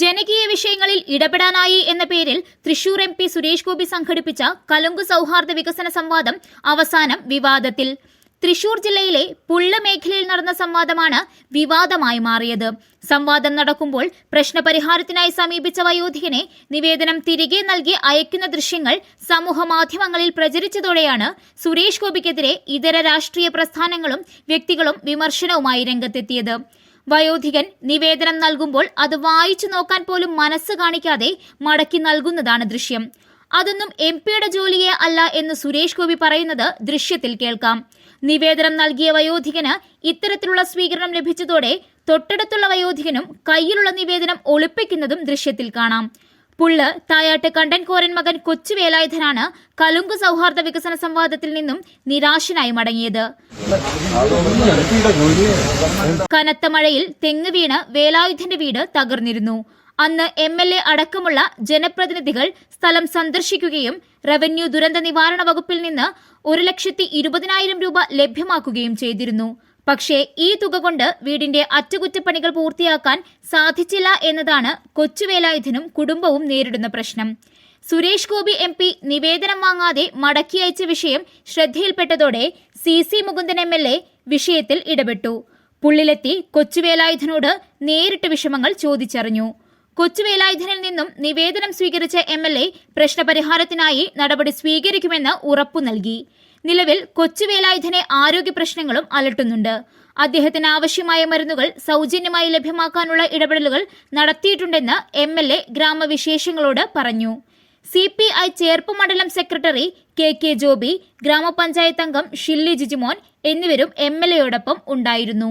ജനകീയ വിഷയങ്ങളിൽ ഇടപെടാനായി എന്ന പേരിൽ തൃശൂർ എം പി സുരേഷ് ഗോപി സംഘടിപ്പിച്ച കലുങ്ക് സൗഹാർദ്ദ വികസന സംവാദം അവസാനം വിവാദത്തിൽ. തൃശൂർ ജില്ലയിലെ പുള്ള മേഖലയിൽ നടന്ന സംവാദമാണ് വിവാദമായി മാറിയത്. സംവാദം നടക്കുമ്പോൾ പ്രശ്നപരിഹാരത്തിനായി സമീപിച്ച വയോധികനെ നിവേദനം തിരികെ നൽകി അയക്കുന്ന ദൃശ്യങ്ങൾ സമൂഹ മാധ്യമങ്ങളിൽ പ്രചരിച്ചതോടെയാണ് സുരേഷ് ഗോപിക്കെതിരെ ഇതര രാഷ്ട്രീയ പ്രസ്ഥാനങ്ങളും വ്യക്തികളും വിമർശനവുമായി രംഗത്തെത്തിയത്. വയോധികൻ നിവേദനം നൽകുമ്പോൾ അത് വായിച്ചു നോക്കാൻ പോലും മനസ്സ് കാണിക്കാതെ മടക്കി നൽകുന്നതാണ് ദൃശ്യം. അതൊന്നും എം പിയുടെ ജോലിയെ അല്ല എന്ന് സുരേഷ് ഗോപി പറയുന്നത് ദൃശ്യത്തിൽ കേൾക്കാം. നിവേദനം നൽകിയ വയോധികന് ഇത്തരത്തിലുള്ള സ്വീകരണം ലഭിച്ചതോടെ തൊട്ടടുത്തുള്ള വയോധികനും കയ്യിലുള്ള നിവേദനം ഒളിപ്പിക്കുന്നതും ദൃശ്യത്തിൽ കാണാം. പുള്ള് തായാട്ട് കണ്ടൻകോരൻ മകൻ കൊച്ചു വേലായുധനാണ് കലുങ്ക് സൗഹാർദ്ദ വികസന സംവാദത്തിൽ നിന്നും നിരാശനായി മടങ്ങിയത്. കനത്ത മഴയിൽ തെങ്ങ് വീണ് വേലായുധന്റെ വീട് തകർന്നിരുന്നു. അന്ന് എം എൽ എ അടക്കമുള്ള ജനപ്രതിനിധികൾ സ്ഥലം സന്ദർശിക്കുകയും റവന്യൂ ദുരന്ത നിവാരണ വകുപ്പിൽ നിന്ന് ഒരു ലക്ഷത്തി ഇരുപതിനായിരം രൂപ ലഭ്യമാക്കുകയും ചെയ്തിരുന്നു. പക്ഷേ ഈ തുക കൊണ്ട് വീടിന്റെ അറ്റകുറ്റപ്പണികൾ പൂർത്തിയാക്കാൻ സാധിച്ചില്ല എന്നതാണ് കൊച്ചുവേലായുധനും കുടുംബവും നേരിടുന്ന പ്രശ്നം. സുരേഷ് ഗോപി എം പി നിവേദനം വാങ്ങാതെ മടക്കി അയച്ച വിഷയം ശ്രദ്ധയിൽപ്പെട്ടതോടെ C C Mukundan M L A വിഷയത്തിൽ ഇടപെട്ടു. പുള്ളിലെത്തി കൊച്ചുവേലായുധനോട് നേരിട്ട് വിഷമങ്ങൾ ചോദിച്ചറിഞ്ഞു. കൊച്ചുവേലായുധനിൽ നിന്നും നിവേദനം സ്വീകരിച്ച എം എൽ എ പ്രശ്നപരിഹാരത്തിനായി നടപടി സ്വീകരിക്കുമെന്ന് ഉറപ്പു നൽകി. നിലവിൽ കൊച്ചുവേലായുധനെ ആരോഗ്യ പ്രശ്നങ്ങളും അലട്ടുന്നുണ്ട്. അദ്ദേഹത്തിന് ആവശ്യമായ മരുന്നുകൾ സൗജന്യമായി ലഭ്യമാക്കാനുള്ള ഇടപെടലുകൾ നടത്തിയിട്ടുണ്ടെന്ന് എം എൽ എ ഗ്രാമവിശേഷങ്ങളോട് പറഞ്ഞു. സി പി ഐ ചേർപ്പ് മണ്ഡലം സെക്രട്ടറി കെ കെ ജോബി ഗ്രാമപഞ്ചായത്ത് അംഗം ഷില്ലി ജിജിമോൻ എന്നിവരും എം എൽ എയോടൊപ്പം ഉണ്ടായിരുന്നു.